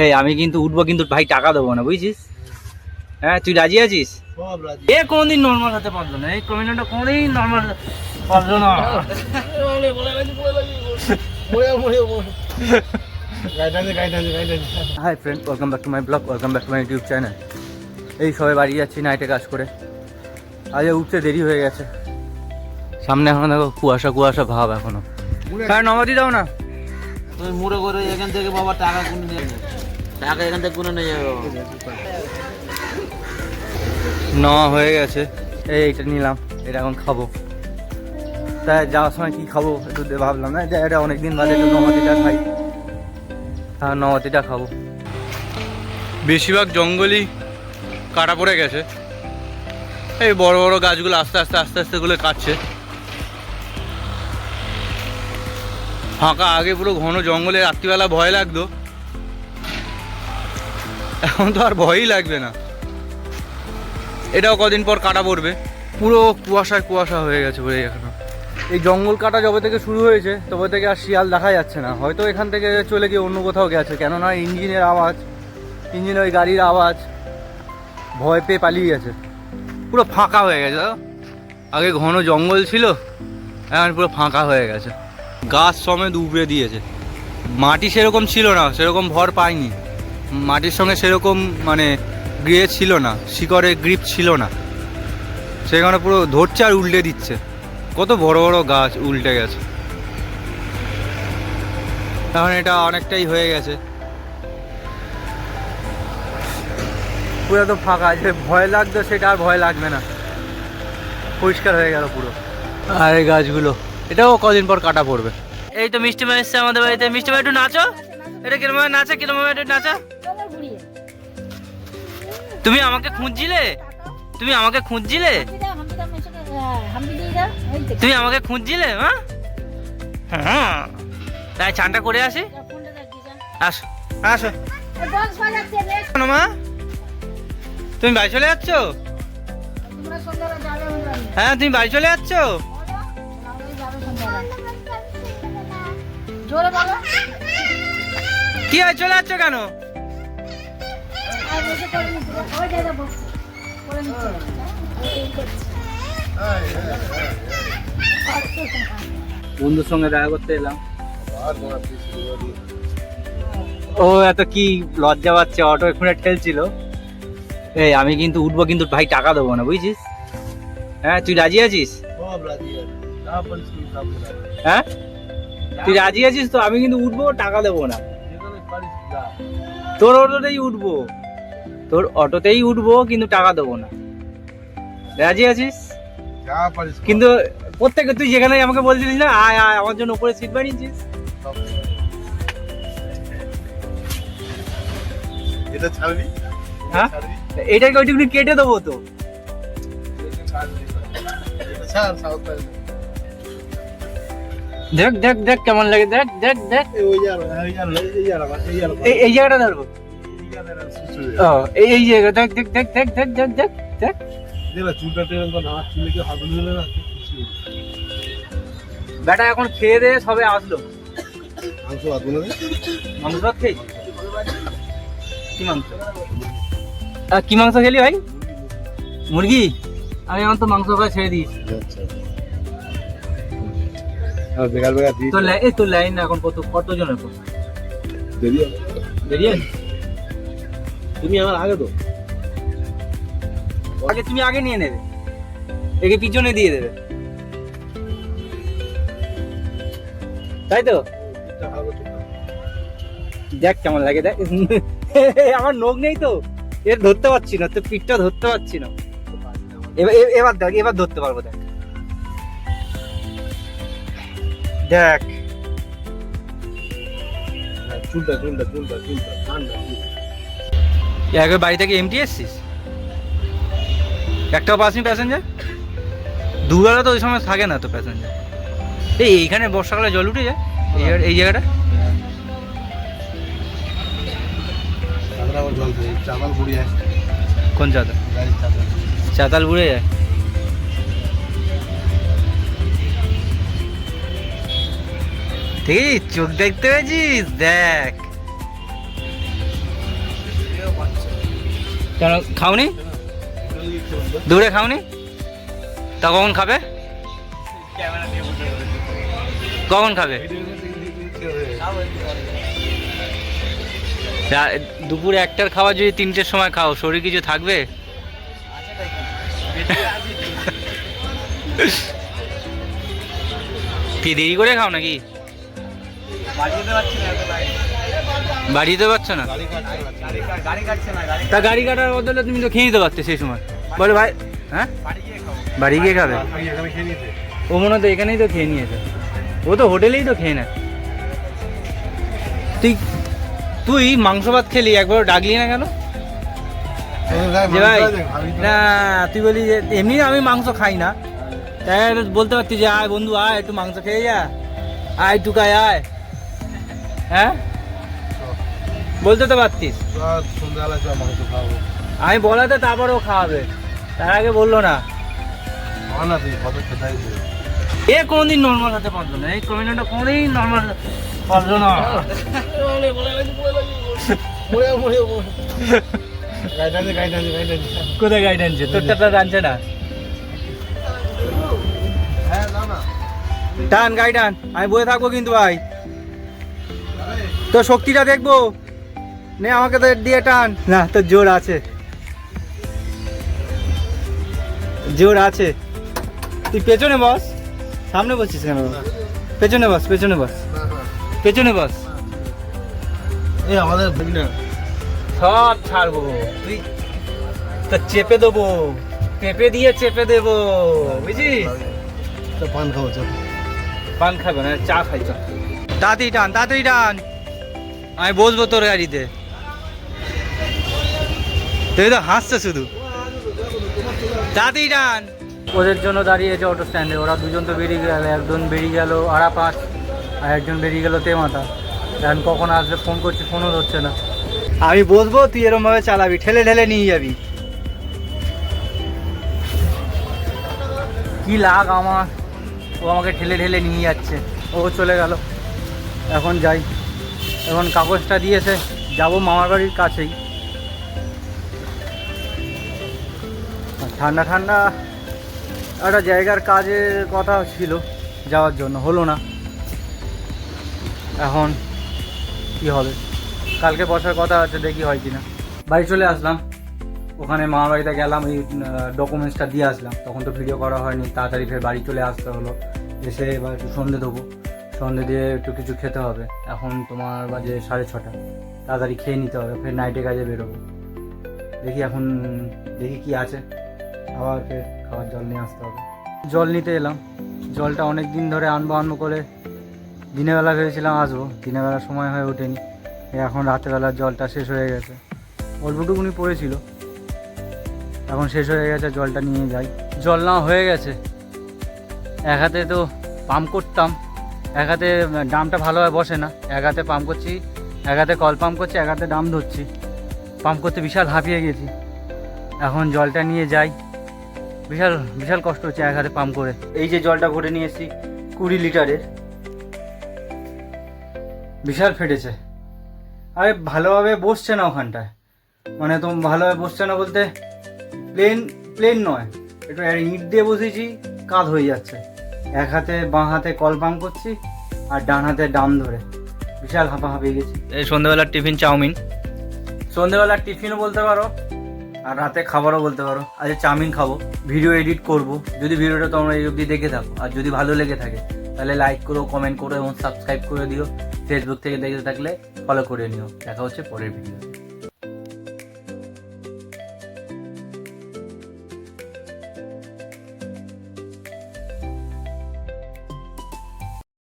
এই আমি কিন্তু উঠবো কিন্তু ভাই টাকা দেবো না বুঝছিস? হ্যাঁ তুই রাজি আছিস? এ কোনদিন নর্মাল হতে পারল না এই কমিউনিটা কোনদিন নর্মাল পারল না। Hi friend welcome back to my blog welcome back to my YouTube channel এই সবাই বাড়ি যাচ্ছি নাইটে কাজ করে। আজ উঠতে দেরি হয়ে গেছে। সামনে এখন দেখো কুয়াশা কুয়াশা ভাব এখনও। হ্যাঁ নমাদি দাও না। মুড়ে করে এখান থেকে বাবা টাকা যাবে টাকা এখান থেকে গুনে নিয়ে যাবে নেওয়া হয়ে গেছে। এই এইটা নিলাম এটা এখন খাব। তাই যাওয়ার সময় কি খাব একটু ভাবলাম না যে এটা অনেকদিন বাদে একটু নমাতিটা খাই। হ্যাঁ নমাতিটা খাব। বেশিরভাগ জঙ্গলই কাটা পড়ে গেছে। এই বড় বড় গাছগুলো আস্তে আস্তে আস্তে আস্তে গুলো কাটছে। ফাঁকা আগে পুরো ঘন জঙ্গলে রাত্রিবেলা ভয় লাগতো। এখন তো আর ভয়ই লাগবে না। এটাও কদিন পর কাটা পড়বে। পুরো কুয়াশায় কুয়াশা হয়ে গেছে পুরো এখনও। এই জঙ্গল কাটা যবে থেকে শুরু হয়েছে, তবে থেকে আর শিয়াল দেখা যাচ্ছে না। হয়তো এখান থেকে চলে গিয়ে অন্য কোথাও গেছে। কেননা ইঞ্জিনের আওয়াজ, ইঞ্জিনের ওই গাড়ির আওয়াজ ভয় পেয়ে পালিয়ে গেছে। পুরো ফাঁকা হয়ে গেছে আগে ঘন জঙ্গল ছিল, এখন পুরো ফাঁকা হয়ে গেছে। গাছ সমেত উপড়ে দিয়েছে। মাটি সেরকম ছিল না, সেরকম ভর পায়নি মাটির সঙ্গে সেরকম মানে গ্রিয়ে ছিল না, শিকড়ে গ্রিপ ছিল না। সেখানে পুরো ধরছে আর উল্টে দিচ্ছে। কত বড় বড় গাছ উল্টে গেছে। এখন এটা অনেকটাই হয়ে গেছে। পুরো তো ফাঁকা যে ভয় লাগতো সেটা আর ভয় লাগবে না। পরিষ্কার হয়ে গেল পুরো। আর এই গাছগুলো, এটাও কদিন পর কাটা পড়বে। এই তো মিষ্টি মা এসছে আমাদের বাড়িতে। মিষ্টি মা, একটু নাচো। এটা কিরম নাচা? কিরম একটু নাচা? তুমি আমাকে খুঁজছিলে? তুমি আমাকে খুঁজছিলে? তুমি আমাকে খুঁজছিলে হ্যাঁ? হ্যাঁ। তাই চানটা করে আসি। আসো আসো। মা তুমি বাড়ি চলে যাচ্ছ? হ্যাঁ তুমি বাড়ি চলে যাচ্ছ? জোরে কি হয় চলে যাচ্ছ কেন? বন্ধুর সঙ্গে দেখা করতে এলাম। ও, এত কি লজ্জা পাচ্ছে অটো এখানে ঠেলছিল। এই, আমি কিন্তু উঠবো কিন্তু ভাই টাকা দেবো না, বুঝছিস? হ্যাঁ তুই রাজি আছিস? হ্যাঁ? তুই রাজি আছিস তো? আমি কিন্তু উঠবো, টাকা দেবো না। তোর অটোতেই উঠবো। তোর অটোতেই উঠবো কিন্তু টাকা দেবো না। রাজি আছিস। কিন্তু প্রত্যেকে তুই যেখানে আমাকে বলছিলিস না আয় আয় আমার জন্য উপরে সিট বানিয়েছিস এটা ছাড়বি? হ্যাঁ? এটাকে ওইটুকুনি কেটে দেবো তো। দেখ দেখ দেখ কেমন লাগে দেখ দেখ দেখ। এই এই জায়গাটা ধরবো। এই জায়গা দেখ দেখ দেখ দেখ দেখ দেখ দেখ দেখ। তো বেটা এখন খেয়ে দিয়ে সবে আসলো। মাংস হাত ধরে মাংস ভাত খেয়ে কি মাংস? কি মাংস খেলি ভাই? মুরগি? আমি এখন তো মাংস খাওয়া ছেড়ে দিয়েছি। আচ্ছা। তোর লাইন এখন কত কতজনের কত? দেরি। দেরি তুমি আমার আগে তো। আগে তুমি আগে নিয়ে নেবে। একে পিছনে দিয়ে দেবে। তাই তো? দেখ কেমন লাগে দেখ। আমার নখ নেই তো। এর ধরতে পারছি না তোর পিঠটা ধরতে পারছি না। এবার এবার দেখ এবার ধরতে পারব দেখ। দেখ। চুলটা চুলটা চুলটা চুলটা ঠান্ডা একবার বাড়ি থেকে এমটি এসছিস? একটাও পাসনি প্যাসেঞ্জার দুবেলা তো ওই সময় থাকে না তো প্যাসেঞ্জার এই এইখানে বর্ষাকালে জল উঠে যায়? এই জায়গা- এই জায়গাটা? কোন চাদর চাতাল বুড়ে যায়। ঠিক চোখ দেখতে পেয়েছিস? দেখ। কেন, খাওনি? দূরে খাওনি? তা কখন খাবে? কখন খাবে? দুপুরে একটার খাবার যদি তিনটের সময় খাও, শরীর কিছু থাকবে? কি দেরি করে খাও নাকি? বাড়ি যেতে পারছ না? তা গাড়ি কাটার বদলে তুমি তো খেয়ে নিতে পারতে সেই সময়। বলে ভাই হ্যাঁ? বাড়ি গিয়ে খাবে। ও মনে তো এখানেই তো খেয়ে নিয়েছে। ও তো হোটেলেই তো খেয়ে নেয়। তুই তুই মাংস ভাত খেলি একবার ডাকলি না কেন? যে ভাই না তুই বলি যে এমনি আমি মাংস খাই না। তাই বলতে পারতি যে আয় বন্ধু আয় একটু মাংস খেয়ে যা। আয় টুকায় আয়। হ্যাঁ? বলতে তো পারতিস। আমি বলাতে তারপরেও খাওয়াবে। তার আগে বলল না। এ কোনোদিন নর্মাল হতে পারল না। এই কমিউনিটা কোনোদিন নর্মাল পারল না। কোথায় গাড়ি টানছে তোরটা তো টানছে না। হ্যাঁ টান গাড়ি টান আমি বসে থাকব কিন্তু ভাই। তোর শক্তিটা দেখব। নে আমাকে তো দিয়ে টান। না তো জোর আছে। জোর আছে। তুই পেছনে বস। সামনে বসছিস কেন? পেছনে বস পেছনে বস। পেছনে বস। এই আমাদের সব ছাড়বো। তুই তো চেপে দেবো। পেঁপে দিয়ে চেপে দেবো। বুঝিস তো পান খাব চল। পান খাবে না চা খাই চল। তাড়াতাড়ি টান তাড়াতাড়ি টান। আমি বসবো তোর গাড়িতে। তুই তো হাসছে শুধু। তাড়াতাড়ি টান ওদের জন্য দাঁড়িয়েছে অটো স্ট্যান্ডে ওরা দুজন তো বেরিয়ে গেল একজন বেরিয়ে গেল আড়া পাঁচ আর একজন বেরিয়ে গেল তেমাথা এখন কখন আসবে ফোন করছি ফোনও ধরছে না। আমি বসবো তুই এরমভাবে চালাবি ঠেলে ঠেলে নিয়ে যাবি। কি লাগ আমার। ও আমাকে ঠেলে ঠেলে নিয়ে যাচ্ছে। ও চলে গেল। এখন যাই। এখন কাগজটা দিয়েছে। যাব মামার বাড়ির কাছেই। ঠান্ডা ঠান্ডা একটা জায়গার কাজের কথা ছিল, যাওয়ার জন্য। হলো না। এখন কি হবে? কালকে বসার কথা আছে, দেখি হয় কি না বাড়ি চলে আসলাম। ওখানে মামার বাড়িতে গেলাম, এই ডকুমেন্টসটা দিয়ে আসলাম। তখন তো ভিডিও করা হয়নি, তাড়াতাড়ি ফের বাড়ি চলে আসতে হলো। এসে এবার একটু সন্ধে দেবো। সন্ধে দিয়ে একটু কিছু খেতে হবে। এখন তোমার বাজে সাড়ে ছটা। তাড়াতাড়ি খেয়ে নিতে হবে, ফের নাইটে কাজে বেরোবো। দেখি এখন, দেখি কি আছে। আবার ফের খাবার জল নিয়ে আসতে হবে। জল নিতে এলাম। জলটা অনেক দিন ধরে আনব আনব করে দিনের বেলা ভেবেছিলাম আসব। দিনের বেলা সময় হয়ে ওঠেনি। এখন রাতেরবেলার জলটা শেষ হয়ে গেছে। অল্পটুকুনি পড়েছিল। এখন শেষ হয়ে গেছে, জলটা নিয়ে যাই। জল না হয়ে গেছে। এক হাতে তো পাম্প করতাম। এক হাতে ডামটা ভালোভাবে বসে না। এক হাতে পাম্প করছি, এক হাতে কল পাম্প করছি, এক হাতে ডাম ধরছি। পাম্প করতে বিশাল হাঁপিয়ে গেছি। এখন জলটা নিয়ে যাই। বিশাল বিশাল কষ্ট হচ্ছে এক হাতে পাম্প করে। এই যে জলটা ভরে নিয়ে এসেছি কুড়ি লিটারের বিশাল ফেটেছে। আরে ভালোভাবে বসছে না ওখানটায়। মানে তো ভালোভাবে বসছে না বলতে প্লেন প্লেন নয়। একটু ইট দিয়ে বসেছি কাঁধ হয়ে যাচ্ছে। এক হাতে বাঁ হাতে কল পাম্প করছি আর ডান হাতে ডাম ধরে। বিশাল হাঁপা হাঁপিয়ে গেছি। এই সন্ধ্যেবেলার টিফিন চাউমিন? সন্ধ্যেবেলার টিফিনও বলতে পারো আর রাতে খাবারও বলতে পারো। আজকে চাউমিন খাব ভিডিও এডিট করব। যদি ভিডিওটা তোমরা এই অবধি দেখে থাকো, আর যদি ভালো লেগে থাকে, তাহলে লাইক করো কমেন্ট করো এবং সাবস্ক্রাইব করে দিও। ফেসবুক থেকে দেখে থাকলে ফলো করে নিও। দেখা হচ্ছে পরের ভিডিও